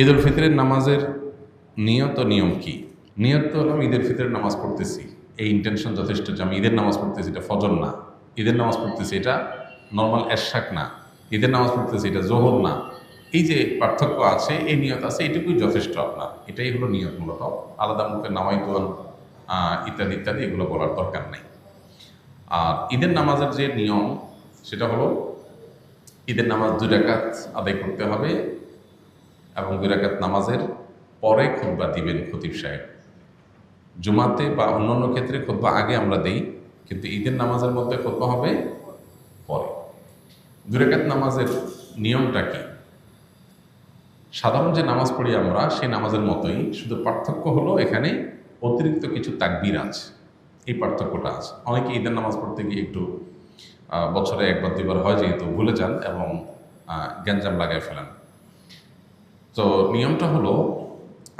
ঈদ উল ফিতরের নামাজের নিয়ত নিয়ম কি? নিয়ত তো হলাম ঈদের ফিতরের নামাজ পড়তেছি। এই ইন্টেনশন যথেষ্ট যে আমি ঈদের নামাজ পড়তেছি, এটা ফজর না। ঈদের নামাজ পড়তেছি, এটা নর্মাল এরশাক না। ঈদের নামাজ পড়তেছি, এটা জোহর না। এই যে পার্থক্য আছে, এই নিয়ত আছে, এটুকুই যথেষ্ট আপনার। এটাই হলো নিয়ত মূলত। আলাদা মুখে নামাই দোয়ান ইত্যাদি ইত্যাদি, এগুলো বলার দরকার নেই। আর ঈদের নামাজের যে নিয়ম, সেটা হলো ঈদের নামাজ দুই রাকাত আদায় করতে হবে। এবং দুই রাকাত নামাজের পরে খুতবা দিবেন খতিব সাহেব। জুমাতে বা অন্যান্য ক্ষেত্রে খুতবা আগে আমরা দেই, কিন্তু ঈদের নামাজের মধ্যে খুতবা হবে পরে। দুই রাকাত নামাজের নিয়মটা কি? সাধারণ যে নামাজ পড়ি আমরা, সেই নামাজের মতোই, শুধু পার্থক্য হলো এখানে অতিরিক্ত কিছু তাকবির আছে। এই পার্থক্যটা আছে। অনেকে ঈদের নামাজ পড়তে গিয়ে একটু বছরে একবার দুবার হয় যেহেতু ভুলে যান এবং গ্যাঞ্জাম লাগায় ফেলেন। তো নিয়মটা হলো,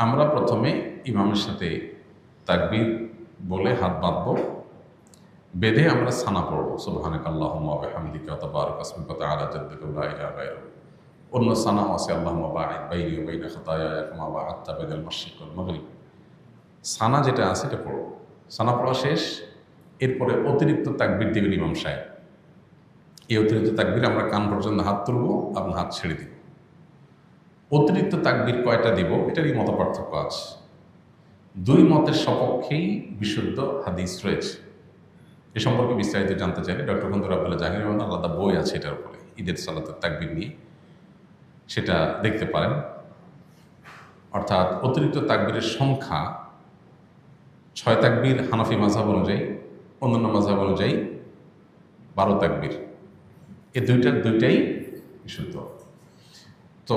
আমরা প্রথমে ইমামের সাথে তাকবির বলে হাত বাঁধব, বেঁধে আমরা সানা পড়ব ইলাহা গায়রুক অন্য সানাও আছে মাশরিক ওয়াল সানা যেটা আছে এটা পড়ো। সানা পড়া শেষ, এরপরে অতিরিক্ত তাকবির দেবেন ইমাম সাহেব। এই অতিরিক্ত তাকবির আমরা কান পর্যন্ত হাত তুলবো এবং হাত ছেড়ে দিব। অতিরিক্ত তাকবির কয়টা দিব? এটারই মত পার্থক্য আছে। দুই মতের সপক্ষেই বিশুদ্ধ হাদিস রয়েছে। এ সম্পর্কে বিস্তারিত জানতে চাইলে ডক্টর বন্ধুর আব্দুল্লাহ জাহির রহমান আলাদা বই আছে এটার উপরে। ঈদের সালাতের তাকবির নিয়ে। সেটা দেখতে পারেন। অর্থাৎ অতিরিক্ত তাকবিরের সংখ্যা ছয় তাকবির হানাফি মাঝাব অনুযায়ী, অন্যান্য মাঝাব অনুযায়ী বারো তাকবির। এই দুইটার দুইটাই বিশুদ্ধ। তো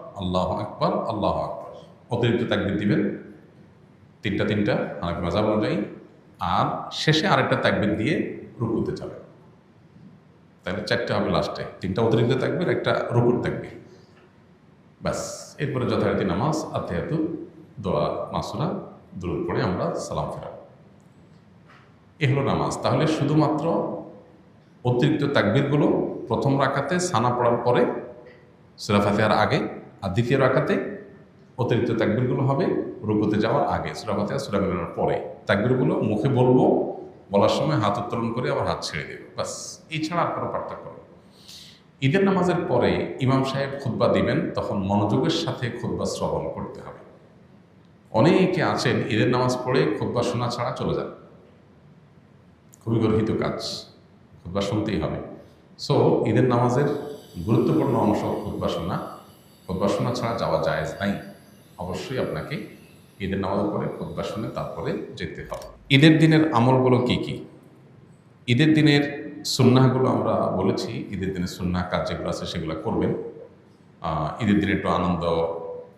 আল্লাহ আকবর আল্লাহ আকবর। অতিরিক্ত তাকবির দিবেন। তিনটা তিনটা, হানাফি মাজাব অনুযায়ী। আর শেষে আরেকটা তাকবির দিয়ে রুকুতে যাবেন তাহলে চারটে হবে লাস্টে। তিনটা অতিরিক্ত তাকবির, একটা রুকুর তাকবির। ব্যাস, এরপরে যথারীতি নামাজ আত্মেহাতু দোয়া, মাসুরা দূর করে আমরা সালাম ফেরাব। এ হলো নামাজ। তাহলে শুধুমাত্র অতিরিক্ত তাকবিরগুলো প্রথম রাখাতে সানা পড়ার পরে সুরা ফাতেহার আগে আর দ্বিতীয় রাখাতে অতিরিক্ত তাকবিরগুলো হবে রুকুতে যাওয়ার আগে, সুরা ফাতেহা, সুরা মিলানোর পরে। তাকবিরগুলো মুখে বলব, বলার সময় হাত উত্তোলন করে আবার হাত ছেড়ে দেবে। ব্যাস এছাড়া আর কোনো পার্থক্য নেই। ঈদের নামাজের পরে ইমাম সাহেব খুতবা দিবেন, তখন মনোযোগের সাথে খুতবা শ্রবণ করতে হবে। অনেকে আছেন, ঈদের নামাজ পড়ে খুতবা শোনা ছাড়া চলে যান। খুবই গর্হিত কাজ, খুতবা শুনতেই হবে। সো ঈদের নামাজের গুরুত্বপূর্ণ অংশ খুতবা শোনা। খুতবা শোনা ছাড়া যাওয়া যায় নাই। অবশ্যই আপনাকে ঈদের নামাজের পরে খুতবা শুনে তারপরে যেতে হবে। ঈদের দিনের আমলগুলো কি কি? ঈদের দিনের সুন্নাহগুলো আমরা বলেছি, ঈদের দিনের সুন্নাহ কাজ যেগুলো আছে সেগুলো করবেন। ঈদের দিনে একটু আনন্দ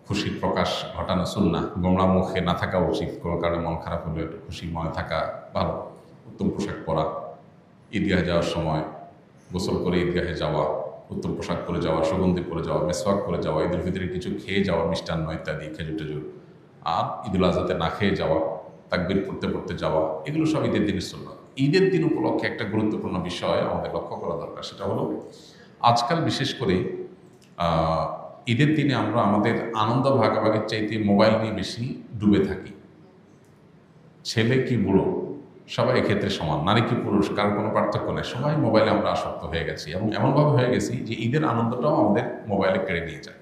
খুশির প্রকাশ ঘটানো সুন্না গোমড়া মুখে না থাকা উচিত, কোনো কারণে মন খারাপ হলে একটু খুশি মনে থাকা ভালো। উত্তম পোশাক পরা, ঈদগাহে যাওয়ার সময় গোসল করে ঈদগাহে যাওয়া উত্তম পোশাক পরে যাওয়া, সুগন্ধি পরে যাওয়া, মেসওয়াক করে যাওয়া ঈদের ভিতরে কিছু খেয়ে যাওয়া, মিষ্টান্ন ইত্যাদি, খেজুর টেজুর। আর ঈদুল আজহাতে না খেয়ে যাওয়া, তাকবির পড়তে পড়তে যাওয়া, এগুলো সব ঈদের দিনের সুন্নাত। ঈদের দিন উপলক্ষে একটা গুরুত্বপূর্ণ বিষয় আমাদের লক্ষ্য করা দরকার, সেটা হলো আজকাল বিশেষ করে ঈদের দিনে আমরা আমাদের আনন্দ ভাগাভাগির চাইতে মোবাইল নিয়ে বেশি ডুবে থাকি। ছেলে কি বুড়ো? সবাই এক্ষেত্রে সমান। নারী কি পুরুষ? কার কোনো পার্থক্য নেই। সবাই মোবাইলে আমরা আসক্ত হয়ে গেছি এবং এমনভাবে হয়ে গেছি যে ঈদের আনন্দটাও আমাদের মোবাইলে কেড়ে নিয়ে যায়।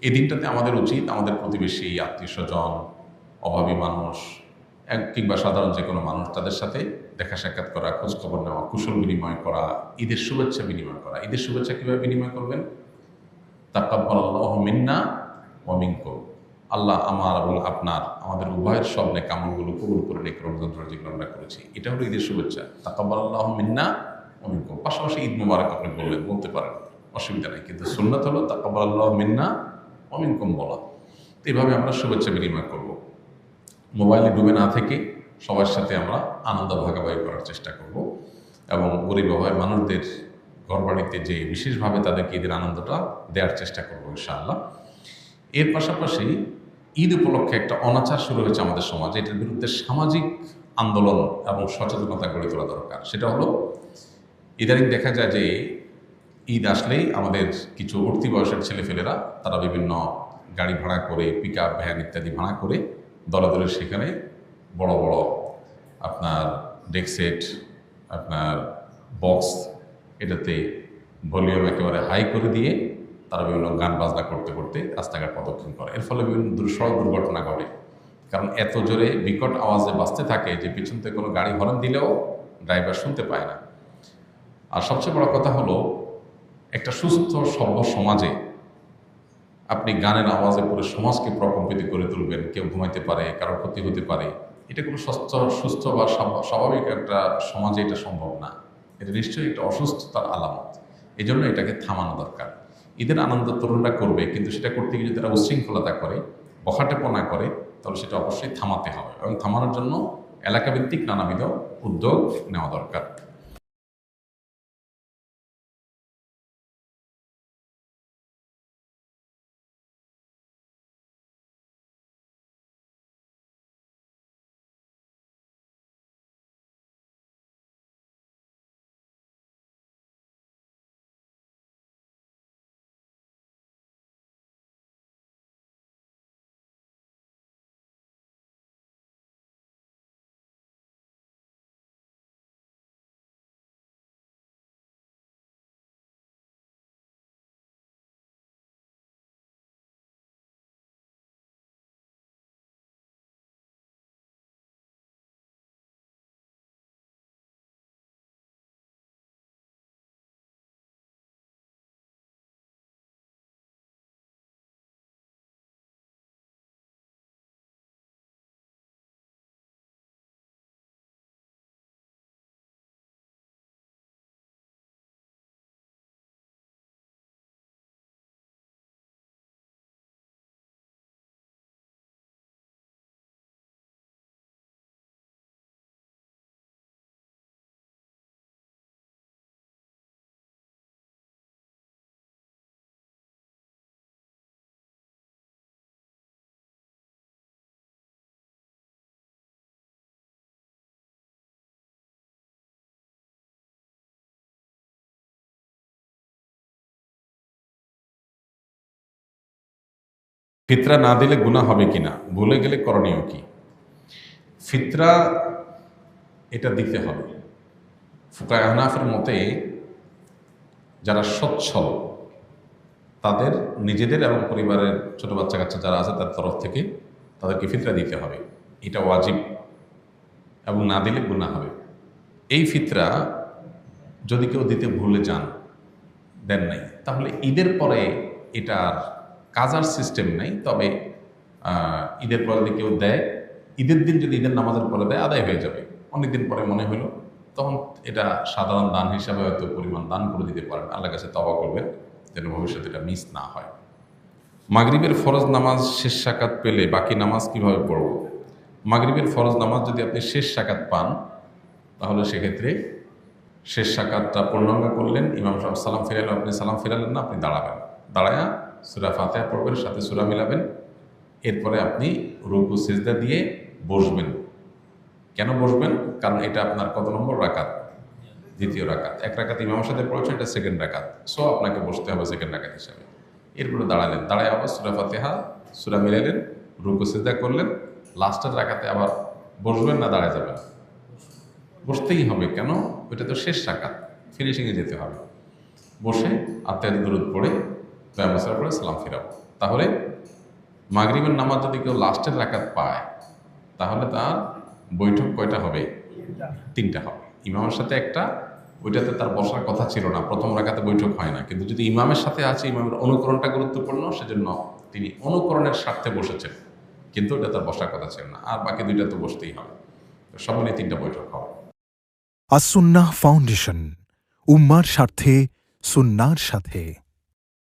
এই দিনটাতে আমাদের উচিত আমাদের প্রতিবেশী, আত্মীয় স্বজন, অভাবী মানুষ, এক- কিংবা সাধারণ যে কোনো মানুষ তাদের সাথে দেখা সাক্ষাৎ করা, খোঁজখবর নেওয়া, কুশল বিনিময় করা, ঈদের শুভেচ্ছা বিনিময় করা। ঈদের শুভেচ্ছা কীভাবে বিনিময় করবেন? তাকাব্বাল মিন্না ওয়ামিনকুম আল্লাহ আমার এবং আপনার, আমাদের উভয়ের সব নেক আমলগুলো কবুল করে নেক রমজান যেগুলো আমরা করেছি। এটা হলো ঈদের শুভেচ্ছা। তাকাব্বাল আল্লাহ মিন্না ওয়ামিনকুম পাশাপাশি ঈদ মুবারক আপনি বলবেন বলতে পারেন, অসুবিধা নেই। কিন্তু সুন্নাত হলো তাকাব্বাল আল্লাহ মিন্না অমিনকুম বলা। তো এইভাবে আমরা শুভেচ্ছা বিনিময় করব। মোবাইলে ডুবে না থেকে সবার সাথে আমরা আনন্দ ভাগাভাগি করার চেষ্টা করব এবং গরিব অভাবের মানুষদের ঘরবাড়িতে যে বিশেষভাবে তাদেরকে ঈদের আনন্দটা দেওয়ার চেষ্টা করব ইনশাআল্লাহ। এর পাশাপাশি ঈদ উপলক্ষে একটা অনাচার শুরু হয়েছে আমাদের সমাজে। এটার বিরুদ্ধে সামাজিক আন্দোলন এবং সচেতনতা গড়ে তোলা দরকার। সেটা হলো, ইদানিং দেখা যায় যে ঈদ আসলেই আমাদের কিছু উঠতি বয়সের ছেলেফেলেরা, তারা বিভিন্ন গাড়ি ভাড়া করে পিক আপ ভ্যান ইত্যাদি ভাড়া করে দলে দলে সেখানে বড় বড় আপনার ডেকসেট আপনার বক্স এটাতে ভলিউম একেবারে হাই করে দিয়ে তারা বিভিন্ন গান বাজনা করতে করতে রাস্তাঘাট প্রদক্ষিণ করে। এর ফলে বিভিন্ন সড়ক দুর্ঘটনা ঘটে। কারণ এত জোরে বিকট আওয়াজে বাঁচতে থাকে যে পিছন থেকে কোনো গাড়ি হরন দিলেও ড্রাইভার শুনতে পায় না। আর সবচেয়ে বড় কথা হলো, একটা সুস্থ, সভ্য সমাজে আপনি গানের আওয়াজে পুরো সমাজকে প্রকম্পিত করে তুলবেন, কেউ ঘুমাইতে পারে, কারোর ক্ষতি হতে পারে, এটা কোনো সুস্থ সুস্থ বা স্বাভাবিক একটা সমাজে এটা সম্ভব না। এটা নিশ্চয়ই একটা অসুস্থতার আলামত। এই জন্য এটাকে থামানো দরকার। ঈদের আনন্দ তরুণরা করবে, কিন্তু সেটা করতে গিয়ে যদি তারা উশৃঙ্খলতা করে, বখাটেপনা করে, তাহলে সেটা অবশ্যই থামাতে হবে। এবং থামানোর জন্য এলাকাভিত্তিক নানাবিধ উদ্যোগ নেওয়া দরকার। ফিতরা না দিলে গুণা হবে কিনা? ভুলে গেলে করণীয় কি? ফিতরা এটা দিতে হবে। ফুকায় আহনাফের মতে যারা সচ্ছল, তাদের নিজেদের এবং পরিবারের ছোট বাচ্চা কাচ্চা যারা আছে তার তরফ থেকে তাদেরকে ফিতরা দিতে হবে। এটা ওয়াজিব এবং না দিলে গুণা হবে। এই ফিতরা যদি কেউ দিতে ভুলে যান, দেন নাই, তাহলে ঈদের পরে এটার কাজার সিস্টেম নেই, তবে ঈদের পরে যদি কেউ দেয়। ঈদের দিন যদি ঈদের নামাজের পরে দেয়, আদায় হয়ে যাবে। অনেকদিন পরে মনে হলো, তখন এটা সাধারণ দান হিসাবে হয়তো পরিমাণ দান করে দিতে পারেন। আল্লাহ কাছে তবা করবেন, যেন ভবিষ্যতে এটা মিস না হয়। মাগরিবের ফরজ নামাজ শেষ সাকাত পেলে বাকি নামাজ কীভাবে পড়ব? মাগরিবের ফরজ নামাজ যদি আপনি শেষ সাকাত পান, তাহলে সেক্ষেত্রে শেষ সাকাতটা পূর্ণাঙ্গ করলেন। ইমাম সাহেব সালাম ফিরাইল আপনি সালাম ফেরালেন না, আপনি দাঁড়াবেন। দাঁড়ায়া সুরা ফাতেহা পড়বেন, সাথে সুরা মিলাবেন। এরপরে আপনি রুকু, সেজদা দিয়ে বসবেন। কেন বসবেন? কারণ এটা আপনার কত নম্বর রাকাত? দ্বিতীয় রাকাত। এক রাকাত ইমামের সাথে পড়েছেন, এটা সেকেন্ড রাকাত। সো আপনাকে বসতে হবে সেকেন্ড রাকাত হিসাবে। এরপরে দাঁড়ালেন। দাঁড়ায় আবার সুরা ফাতেহা, সুরা মিলাইলেন রুকু, সেজদা করলেন। লাস্টের রাকাতে আবার বসবেন না দাঁড়ায় যাবেন? বসতেই হবে। কেন? ওইটা তো শেষ রাকাত। ফিনিশিংয়ে যেতে হবে। বসে আত্মায় দূরত পড়ে দয়ামসার পরে সালাম ফিরাবো। তাহলে মাগরিবের নামাজ যদি কেউ লাস্টের রাকাত পায় তাহলে তার বৈঠক কয়টা হবে? তিনটা। হবে। ইমামের সাথে একটা ওইটাতে তার বসার কথা ছিল না। প্রথম রাকাতে বৈঠক হয় না। কিন্তু যদি ইমামের সাথে আছে ইমামের অনুকরণটা গুরুত্বপূর্ণ সেজন্য তিনি অনুকরণের স্বার্থে বসেছেন। কিন্তু ওটা তার বসার কথা ছিল না। আর বাকি দুইটা তো বসতেই হবে। তো সব মিলিয়ে তিনটা বৈঠক হবে। আসুন্নাহ ফাউন্ডেশন উম্মার স্বার্থে সুন্নার সাথে।